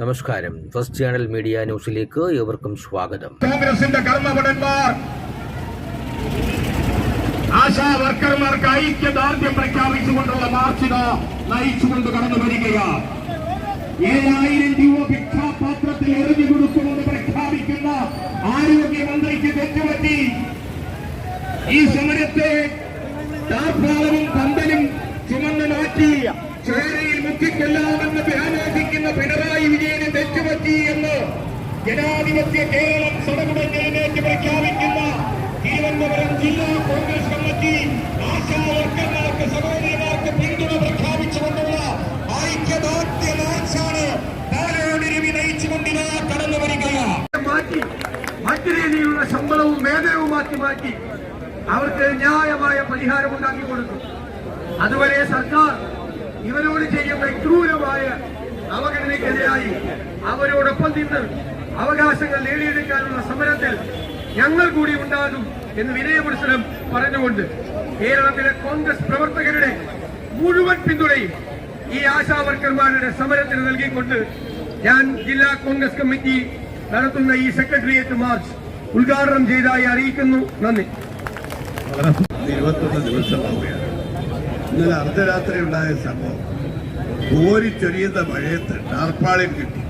നമസ്കാരം. First channel media ന്യൂസിലേക്ക് ഏവർക്കും സ്വാഗതം. കോൺഗ്രസിന്റെ കർമ്മഭടന്മാർ ആശാ വർക്കർമാർക്ക് ഐക്യദാർഢ്യം പ്രഖ്യാപിച്ചുകൊണ്ടുള്ള മാർച്ചിത നയിച്ചുകൊണ്ട് കടന്നു വരികയാണ്. ഏഴായിരം രൂപ ഭിക്ഷാപാത്രത്തിൽ എറിഞ്ഞു കൊടുക്കുമെന്ന് പ്രഖ്യാപിക്കുന്ന ആരോഗ്യമന്ത്രിക്ക് തെറ്റുപറ്റി ഈ സമരത്തെ താർപ്പാളവും പന്തലും ചുമന്ന് മാറ്റി ചോരയിൽ വിജയന് തെറ്റുപറ്റി എന്ന് ജനാധിപത്യ കേരളം സടകുടഞ്ഞതിനേറ്റ് പ്രഖ്യാപിക്കുന്ന തിരുവനന്തപുരം ജില്ലാ കോൺഗ്രസ് കമ്മിറ്റി ആശാ വർക്കർമാർക്ക് സഹോദരിമാർക്ക് പിന്തുണ പ്രഖ്യാപിച്ചുകൊണ്ടുള്ള ഐക്യദാർഢ്യ മാർച്ചാണ് പാലോട് രവി നയിച്ചുകൊണ്ടിതാ കടന്നു വരികയാണ്. മാറ്റി മറ്റു രീതിയിലുള്ള ശമ്പളവും മാറ്റി മാറ്റി അവർക്ക് ന്യായമായ പരിഹാരം ഉണ്ടാക്കി കൊടുത്തു. അതുവരെ സർക്കാർ ഇവരോട് ചെയ്യുന്ന അവഗണനയ്ക്കെതിരായി അവരോടൊപ്പം നിന്ന് അവകാശങ്ങൾ നേടിയെടുക്കാനുള്ള സമരത്തിൽ ഞങ്ങൾ കൂടി ഉണ്ടാകും എന്ന് വിനയപുരുഷനും പറഞ്ഞുകൊണ്ട് കേരളത്തിലെ കോൺഗ്രസ് പ്രവർത്തകരുടെ മുഴുവൻ പിന്തുണയും ഈ ആശാവർക്കർമാരുടെ സമരത്തിന് നൽകിക്കൊണ്ട് ഞാൻ ജില്ലാ കോൺഗ്രസ് കമ്മിറ്റി നടത്തുന്ന ഈ സെക്രട്ടേറിയറ്റ് മാർച്ച് ഉദ്ഘാടനം ചെയ്തതായി അറിയിക്കുന്നു. നന്ദി. ഇന്നലെ അർദ്ധരാത്രി ഉണ്ടായ സംഭവം. കോരിച്ചൊരിയുന്ന മഴയത്ത് ടാർപ്പാളിൽ കിട്ടി.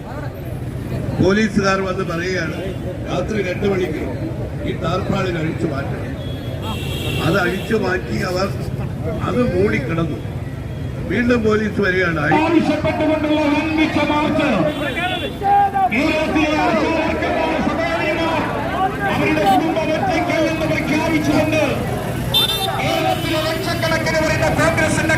പോലീസുകാർ വന്ന് പറയുകയാണ് രാത്രി രണ്ടു മണിക്ക് ഈ ടാർപ്പാളിൽ അഴിച്ചു മാറ്റണം. അത് അഴിച്ചു മാറ്റി അവർ അത് മൂടിക്കിടന്നു വീണ്ടും പോലീസ് വരികയാണ് ആവശ്യപ്പെട്ടുകൊണ്ടുള്ള വൻപിച്ച മാർച്ച്. അവരുടെ കുടുംബം എന്ന് പ്രഖ്യാപിച്ചുകൊണ്ട് ലക്ഷക്കണക്കിന് വരുന്ന കോൺഗ്രസിന്റെ